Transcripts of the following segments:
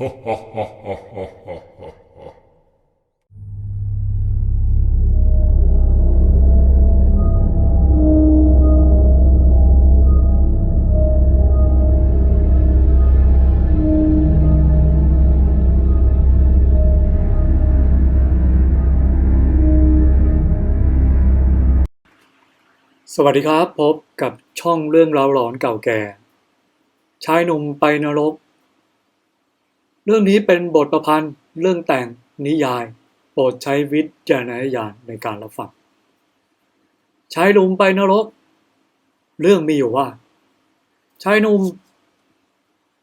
สวัสดีครับ พบกับช่องเรื่องราวหลอนเก่าแก่ ชายหนุ่มไปนรก เรื่องนี้เป็นบทประพันธ์เรื่องแต่งนิยาย โปรดใช้วิจารณญาณในการรับฟังชายหนุ่มไปนรก เรื่องมีอยู่ว่าชายหนุ่ม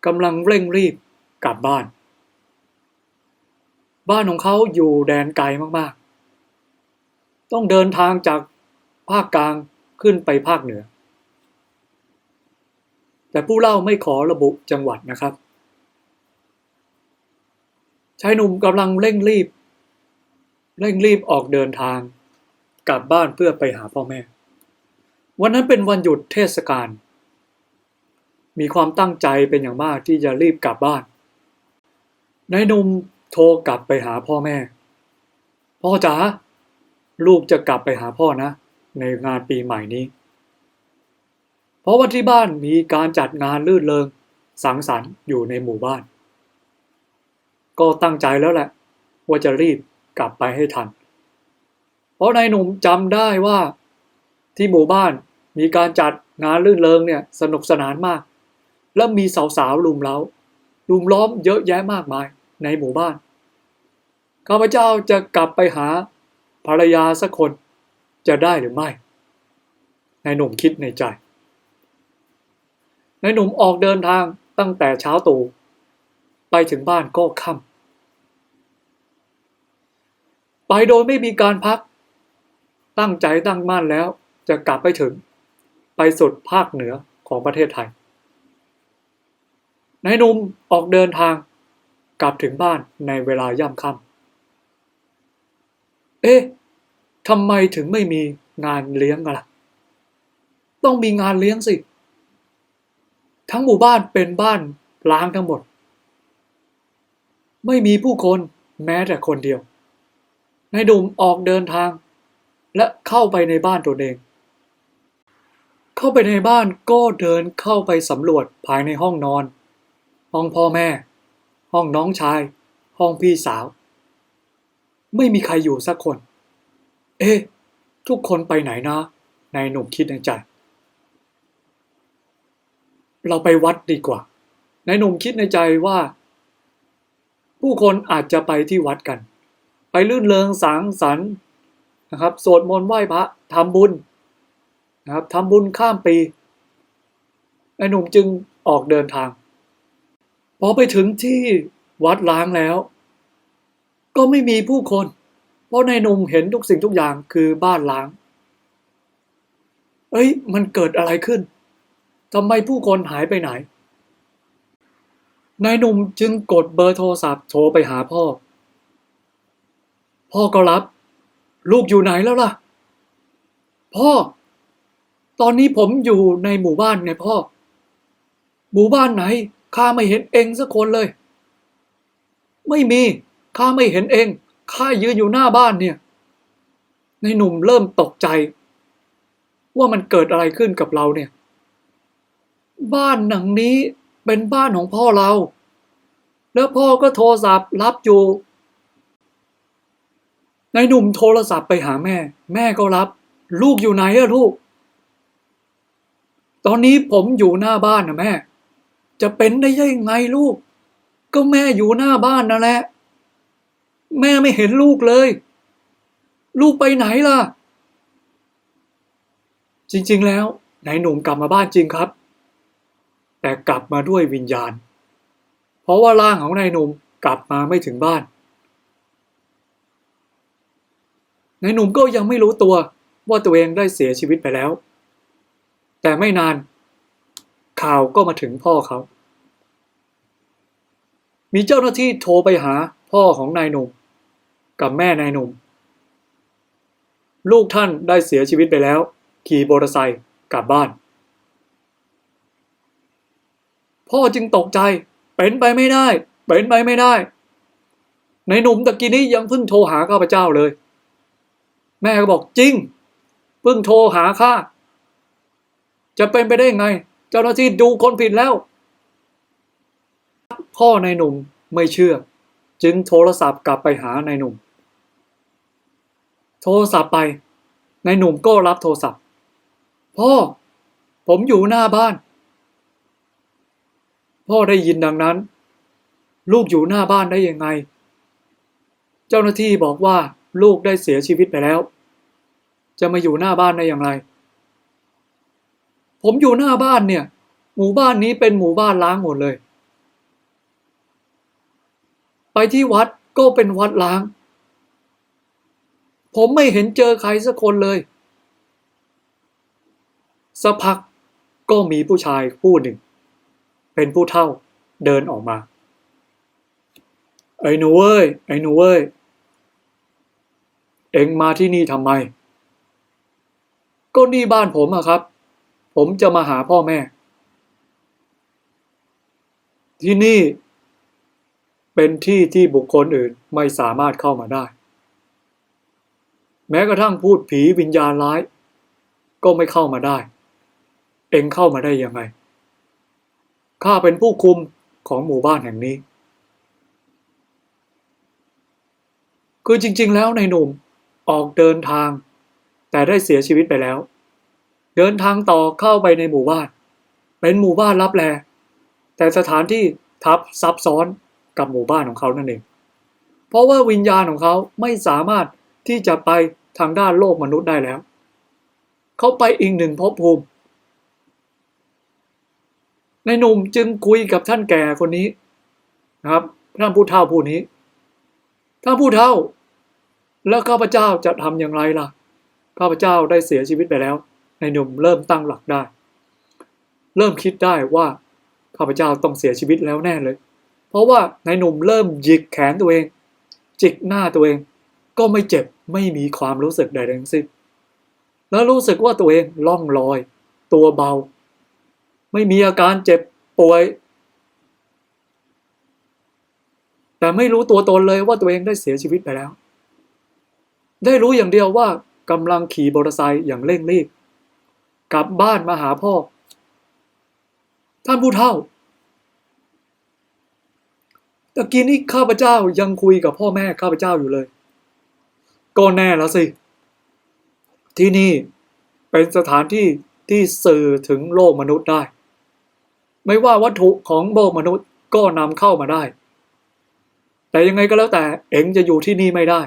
กำลังเร่งรีบกลับบ้าน บ้านของเขาอยู่แดนไกลมากๆ ต้องเดินทางจากภาคกลางขึ้นไปภาคเหนือ แต่ผู้เล่าไม่ขอระบุจังหวัดนะครับ ชายหนุ่มกำลังเร่งรีบ เร่งรีบออกเดินทาง กลับบ้านเพื่อไปหาพ่อแม่ วันนั้นเป็นวันหยุดเทศกาล มีความตั้งใจเป็นอย่างมากที่จะรีบกลับบ้าน นายหนุ่มโทรกลับไปหาพ่อแม่ พ่อจ๋า ลูกจะกลับไปหาพ่อนะ ในงานปีใหม่นี้ เพราะว่าที่บ้านมีการจัดงานลื่นเริงสังสรรค์อยู่ในหมู่บ้าน ก็ตั้งใจแล้วแหละ ว่าจะรีบกลับไปให้ทัน เพราะนายหนุ่มจำได้ว่าที่หมู่บ้านมีการจัดงานลื่นเริงเนี่ยสนุกสนานมาก และมีสาวๆลุมเล้าลุมล้อมเยอะแยะมากมายในหมู่บ้านข้าพเจ้าจะกลับไปหาภรรยาสักคนจะได้หรือไม่นายหนุ่มคิดในใจนายหนุ่มออกเดินทางตั้งแต่เช้าตรู่ ไปถึงบ้านก็ค่ำไปโดยไม่มีการพัก ตั้งใจตั้งมั่นแล้วจะกลับไปถึง ไปสุดภาคเหนือของประเทศไทยนายหนุ่มออกเดินทาง กลับถึงบ้านในเวลาย่ำค่ำเอ๊ะทำไมถึงไม่มีงานเลี้ยงล่ะ ต้องมีงานเลี้ยงสิ ทั้งหมู่บ้านเป็นบ้านล้างทั้งหมด ไม่มีผู้คนแม้แต่คนเดียวนายดุมออกเดินทาง และเข้าไปในบ้านตัวเอง เข้าไปในบ้านก็เดินเข้าไปสำรวจภายในห้องนอน ห้องพ่อแม่ ห้องน้องชาย ห้องพี่สาว ไม่มีใครอยู่สักคน เอ๊ะ ทุกคนไปไหนนะนายหนุ่มคิดในใจ เราไปวัดดีกว่านายหนุ่มคิดในใจว่า ผู้คนอาจจะไปที่วัดกัน ไปลื่นเริงสังสรรค์นะครับสวดมนต์ไหว้พระทำบุญนะครับทำบุญข้ามปีนายหนุ่มจึงออกเดินทาง พอไปถึงที่วัดล้างแล้ว ก็ไม่มีผู้คน เพราะนายหนุ่มเห็นทุกสิ่งทุกอย่างคือบ้านล้าง เอ้ย มันเกิดอะไรขึ้นทำไมผู้คนหายไปไหน นายหนุ่มจึงกดเบอร์โทรศัพท์โทรไปหาพ่อ พ่อก็รับ ลูกอยู่ไหนแล้วล่ะ พ่อ ตอนนี้ผมอยู่ในหมู่บ้านไงพ่อ หมู่บ้านไหนข้าไม่เห็นเองสักคนเลย ไม่มีข้าไม่เห็นเองข้ายืนอยู่หน้าบ้านเนี่ย ในหนุ่มเริ่มตกใจ ว่ามันเกิดอะไรขึ้นกับเราเนี่ย บ้านหลังนี้ เป็นบ้านของพ่อเรา แล้วพ่อก็โทรศัพท์รับอยู่นายหนุ่มโทรศัพท์ไปหาแม่ แม่ก็รับ ลูกอยู่ไหนอะลูก ตอนนี้ผมอยู่หน้าบ้านนะแม่ จะเป็นได้ยังไงลูก ก็แม่อยู่หน้าบ้านนั่นแหละ แม่ไม่เห็นลูกเลย ลูกไปไหนล่ะ จริง ๆ แล้วนายหนุ่มกลับมาบ้านจริงครับ แต่กลับมาด้วยวิญญาณ เพราะว่าร่างของนายหนุ่มกลับมาไม่ถึงบ้านนายหนุ่มก็ยังไม่รู้ตัวว่าตัวเองได้เสียชีวิตไปแล้ว แต่ไม่นาน ข่าวก็มาถึงพ่อเขา มีเจ้าหน้าที่โทรไปหาพ่อของนายหนุ่ม กับแม่นายหนุ่ม ลูกท่านได้เสียชีวิตไปแล้ว ขี่มอเตอร์ไซค์กลับบ้าน พ่อจึงตกใจ เป็นไปไม่ได้ เป็นไปไม่ได้ ในหนุ่มตะกี้นี้ยังเพิ่งโทรหาข้าพเจ้าเลย แม่ก็บอกจริง เพิ่งโทรหาข้า จะเป็นไปได้ไง เจ้าหน้าที่ดูคนผิดแล้ว พ่อในหนุ่มไม่เชื่อ จึงโทรศัพท์กลับไปหาในหนุ่ม โทรศัพท์ไป ในหนุ่มก็รับโทรศัพท์ พ่อ ผมอยู่หน้าบ้าน พ่อได้ยินดังนั้น ลูกอยู่หน้าบ้านได้ยังไง เจ้าหน้าที่บอกว่าลูกได้เสียชีวิตไปแล้ว จะมาอยู่หน้าบ้านได้อย่างไร ผมอยู่หน้าบ้านเนี่ย หมู่บ้านนี้เป็นหมู่บ้านล้างหมดเลย ไปที่วัดก็เป็นวัดล้าง ผมไม่เห็นเจอใครสักคนเลยสักพักก็มีผู้ชายผู้หนึ่ง เป็นผู้เฒ่าเดินออกมา ไอ้หนูเว้ย ไอ้หนูเว้ย เอ็งมาที่นี่ทำไม ก็นี่บ้านผมอะครับ ผมจะมาหาพ่อแม่ ที่นี่เป็นที่ที่บุคคลอื่นไม่สามารถเข้ามาได้ แม้กระทั่งพูดผีวิญญาณร้าย ก็ไม่เข้ามาได้ เอ็งเข้ามาได้ยังไง ข้าเป็นผู้คุมของหมู่บ้านแห่งนี้ คือจริง ๆ แล้วในหนุ่มออกเดินทาง แต่ได้เสียชีวิตไปแล้ว เดินทางต่อเข้าไปในหมู่บ้าน เป็นหมู่บ้านลับแลแต่สถานที่ทับซับซ้อนกับหมู่บ้านของเขานั่นเอง เพราะว่าวิญญาณของเขาไม่สามารถที่จะไปทางด้านโลกมนุษย์ได้แล้ว เขาไปอีกหนึ่งภพภูมิ ในหนุ่มจึงคุยกับท่านแก่คนนี้นะครับ ท่านผู้เฒ่าผู้นี้ ท่านผู้เฒ่า แล้วข้าพเจ้าจะทำอย่างไรล่ะ ข้าพเจ้าได้เสียชีวิตไปแล้วในหนุ่มเริ่มตั้งหลักได้ เริ่มคิดได้ว่า ข้าพเจ้าต้องเสียชีวิตแล้วแน่เลย เพราะว่าในหนุ่มเริ่มหยิกแขนตัวเอง จิกหน้าตัวเอง ก็ไม่เจ็บไม่มีความรู้สึกใดๆทั้งสิ้นแล้วรู้สึกว่าตัวเองล่องลอย ตัวเบา ไม่มีอาการเจ็บป่วย แต่ไม่รู้ตัวตนเลยว่าตัวเองได้เสียชีวิตไปแล้ว ได้รู้อย่างเดียวว่ากำลังขี่มอเตอร์ไซค์อย่างเร่งรีบกลับบ้านมาหาพ่อ ท่านผู้เฒ่าตะกี้นี้ข้าพเจ้ายังคุยกับพ่อแม่ข้าพเจ้าอยู่เลย ก็แน่แล้วสิ ที่นี่เป็นสถานที่ที่สื่อถึงโลกมนุษย์ได้ ไม่ว่าวัตถุของโลกมนุษย์ก็นำเข้ามาได้ แต่ยังไงก็แล้วแต่เอ็งจะอยู่ที่นี่ไม่ได้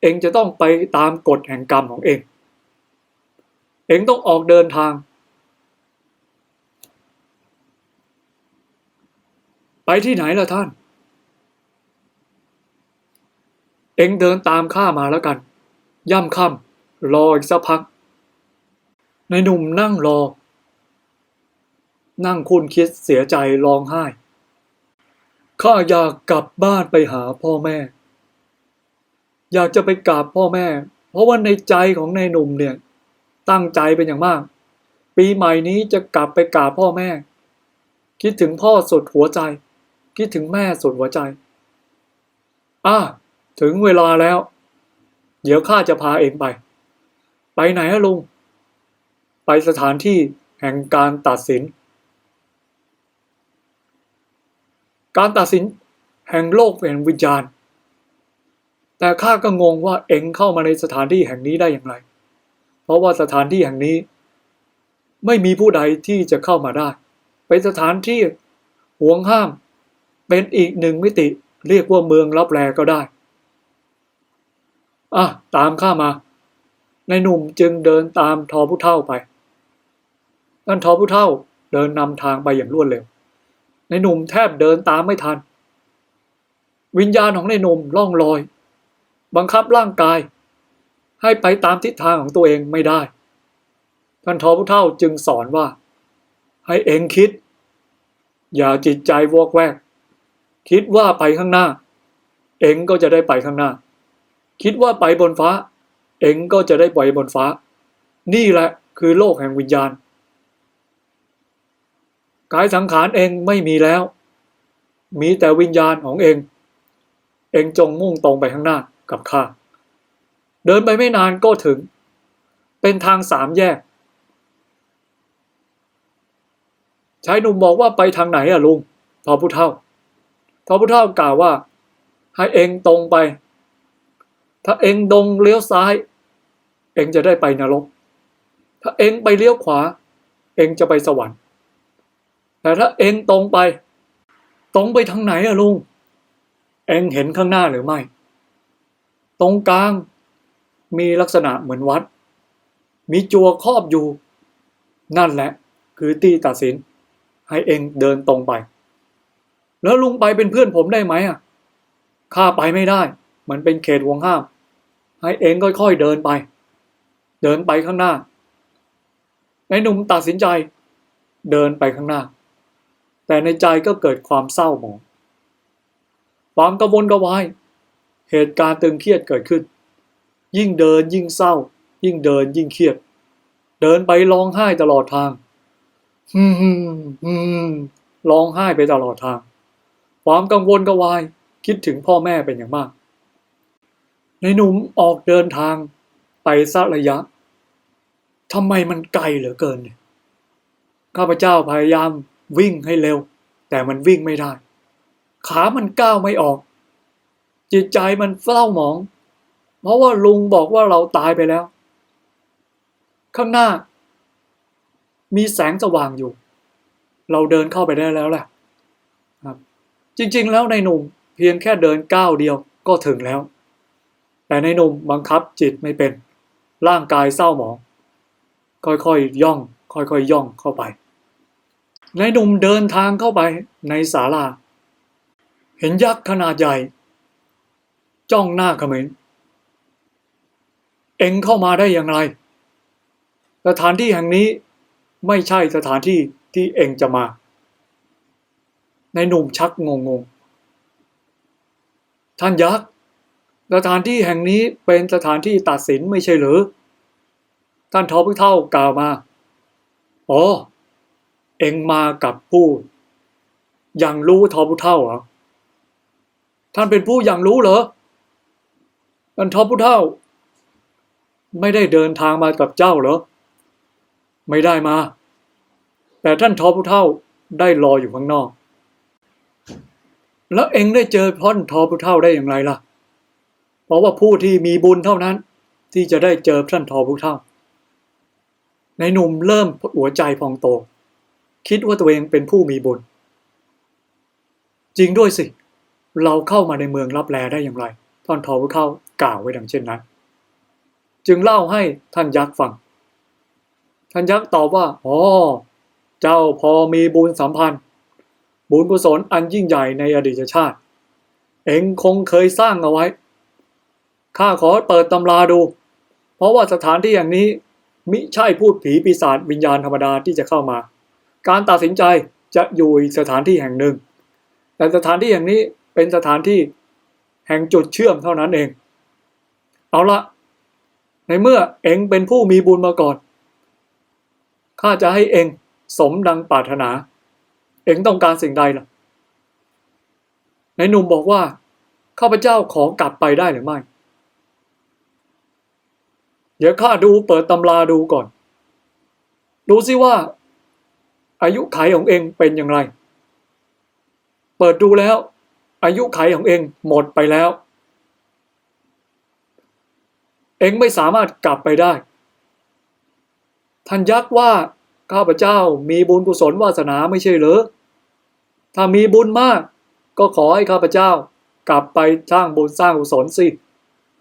เอ็งจะต้องไปตามกฎแห่งกรรมของเอ็งเอ็งต้องออกเดินทาง ไปที่ไหนล่ะท่าน เอ็งเดินตามข้ามาแล้วกัน ย่ำค่ำรออีกสักพัก ในหนุ่มนั่งรอ นั่งคุณคิดเสียใจร้องไห้ ข้าอยากกลับบ้านไปหาพ่อแม่ อยากจะไปกราบพ่อแม่ เพราะว่าในใจของนายหนุ่มเนี่ย ตั้งใจเป็นอย่างมาก ปีใหม่นี้จะกลับไปกราบพ่อแม่ คิดถึงพ่อสุดหัวใจ คิดถึงแม่สุดหัวใจ อะถึงเวลาแล้ว เดี๋ยวข้าจะพาเองไป ไปไหนอะลุง ไปสถานที่แห่งการตัดสิน การตัดสินแห่งโลกแห่งวิญญาณ แต่ข้าก็งงว่าเอ็งเข้ามาในสถานที่แห่งนี้ได้อย่างไร เพราะว่าสถานที่แห่งนี้ ไม่มีผู้ใดที่จะเข้ามาได้ เป็นสถานที่ห่วงห้าม เป็นอีกหนึ่งมิติเรียกว่าเมืองลับแลก็ได้ อะ ตามข้ามา ในหนุ่มจึงเดินตามทอผู้เท่าไปท่นทอผู้เท่าเดินนำทางไปอย่างรวดเร็ว ในหนุ่มแทบเดินตามไม่ทัน วิญญาณของในหนุ่มล่องลอย บังคับร่างกาย ให้ไปตามทิศทางของตัวเองไม่ได้ ท่านทอผู้เท่าจึงสอนว่า ให้เองคิด อย่าจิตใจวอกแวก คิดว่าไปข้างหน้า เองก็จะได้ไปข้างหน้า คิดว่าไปบนฟ้า เองก็จะได้ไปบนฟ้า นี่แหละคือโลกแห่งวิญญาณ กายสังขารเองไม่มีแล้ว มีแต่วิญญาณของเอง เองจงมุ่งตรงไปข้างหน้ากับข้าเดินไปไม่นานก็ถึง เป็นทางสามแยกชายหนุ่มบอกว่าไปทางไหนอะลุงทอผู้เท่าทอผู้เท่ากล่าวว่า ให้เองตรงไป ถ้าเองดงเลี้ยวซ้าย เองจะได้ไปนรก ถ้าเองไปเลี้ยวขวา เองจะไปสวรรค์ แต่ถ้าเองตรงไป ตรงไปทางไหนอะลุง เองเห็นข้างหน้าหรือไม่ ตรงกลางมีลักษณะเหมือนวัด มีจัวครอบอยู่ นั่นแหละ คือที่ตัดสิน ให้เองเดินตรงไป แล้วลุงไปเป็นเพื่อนผมได้ไหมอะข้าไปไม่ได้ มันเป็นเขตห่วงห้าม ให้เองค่อยๆเดินไป เดินไปข้างหน้าในหนุ่มตัดสินใจ เดินไปข้างหน้า แต่ในใจก็เกิดความเศร้าหมอง ความกระวนกระวาย เหตุการณ์ตึงเครียดเกิดขึ้น ยิ่งเดินยิ่งเศร้า ยิ่งเดินยิ่งเครียด เดินไปร้องไห้ตลอดทางฮึมฮึมฮึมร้องไห้ไปตลอดทาง ความกังวลกระวาย คิดถึงพ่อแม่เป็นอย่างมาก ในหนุ่มออกเดินทางไปสักระยะทำไมมันไกลเหลือเกินเนี่ยข้าพเจ้าพยายาม วิ่งให้เร็ว แต่มันวิ่งไม่ได้ ขามันก้าวไม่ออก จิตใจมันเศร้าหมอง เพราะว่าลุงบอกว่าเราตายไปแล้ว ข้างหน้า มีแสงสว่างอยู่ เราเดินเข้าไปได้แล้วแหละครับ จริง ๆ แล้วในหนุ่มเพียงแค่เดินก้าวเดียวก็ถึงแล้ว แต่ในหนุ่มบังคับจิตไม่เป็น ร่างกายเศร้าหมอง ค่อยๆย่อง ค่อยๆย่องเข้าไป ในหนุ่มเดินทางเข้าไปในศาลา เห็นยักษ์ขนาดใหญ่ จ้องหน้าเขม็นเอ็งเข้ามาได้อย่างไร สถานที่แห่งนี้ไม่ใช่สถานที่ที่เอ็งจะมา ในหนุ่มชักงงงๆท่านยักษ์ สถานที่แห่งนี้เป็นสถานที่ตัดสินไม่ใช่หรือ ท่านทอพุเท่ากล่าวมา อ๋อ เองมากับผู้ยังรู้ทอพุเท่าเหรอท่านเป็นผู้ยังรู้เหรอท่านทอพุเท่า ไม่ได้เดินทางมากับเจ้าเหรอไม่ได้มา แต่ท่านทอพุเท่าได้รออยู่ข้างนอก แล้วเองได้เจอท่านทอพุเท่าได้อย่างไรล่ะ เพราะว่าผู้ที่มีบุญเท่านั้น ที่จะได้เจอท่านทอพุเท่า ในหนุ่มเริ่มหัวใจพองโต คิดว่าตัวเองเป็นผู้มีบุญ จริงด้วยสิ เราเข้ามาในเมืองรับแลได้อย่างไร ท่านทอพุเท่ากล่าวไว้ดังเช่นนั้น จึงเล่าให้ท่านยักษ์ฟัง ท่านยักษ์ตอบว่า อ๋อ เจ้าพอมีบุญสัมพันธ์ บุญกุศลอันยิ่งใหญ่ในอดีตชาติ เอ็งคงเคยสร้างเอาไว้ ข้าขอเปิดตำราดู เพราะว่าสถานที่อย่างนี้มิใช่พูดผีปีศาจวิญญาณธรรมดาที่จะเข้ามา การตัดสินใจจะอยู่อีกสถานที่แห่งหนึ่ง แต่สถานที่อย่างนี้เป็นสถานที่แห่งจุดเชื่อมเท่านั้นเอง เอาละในเมื่อเองเป็นผู้มีบุญมาก่อน ข้าจะให้เองสมดังปรารถนา เองต้องการสิ่งใดล่ะ ในหนุ่มบอกว่า ข้าพเจ้าขอกลับไปได้หรือไม่ เดี๋ยวข้าดูเปิดตำราดูก่อน ดูสิว่า อายุไขของเองเป็นอย่างไร เปิดดูแล้ว อายุไขของเองหมดไปแล้ว เองไม่สามารถกลับไปได้ ท่านยักษ์ว่าข้าพเจ้ามีบุญกุศลวาสนาไม่ใช่เหรอถ้ามีบุญมาก ก็ขอให้ข้าพเจ้ากลับไปสร้างบุญสร้างกุศลสิ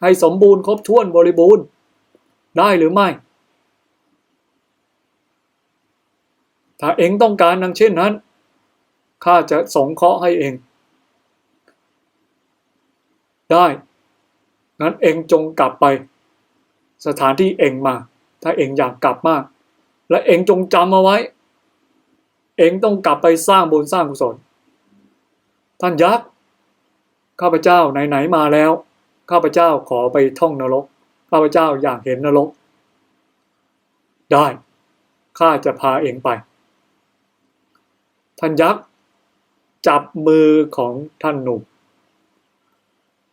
ให้สมบูรณ์ครบถ้วนบริบูรณ์ ได้หรือไม่ ถ้าเองต้องการดังเช่นนั้นข้าจะสงเคราะห์ให้เอง ได้งั้นเองจงกลับไป สถานที่เองมา ถ้าเองอยากกลับมาก และเองจงจำเอาไว้ เองต้องกลับไปสร้างบุญสร้างกุศล ท่านยักษ์ข้าพเจ้าไหนๆมาแล้ว ข้าพเจ้าขอไปท่องนรก ข้าพเจ้าอยากเห็นนรก ได้ข้าจะพาเองไป ท่านยักษ์จับมือของท่านหนุ่ม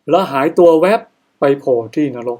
แล้วหายตัวแวบไปโผล่ที่นรก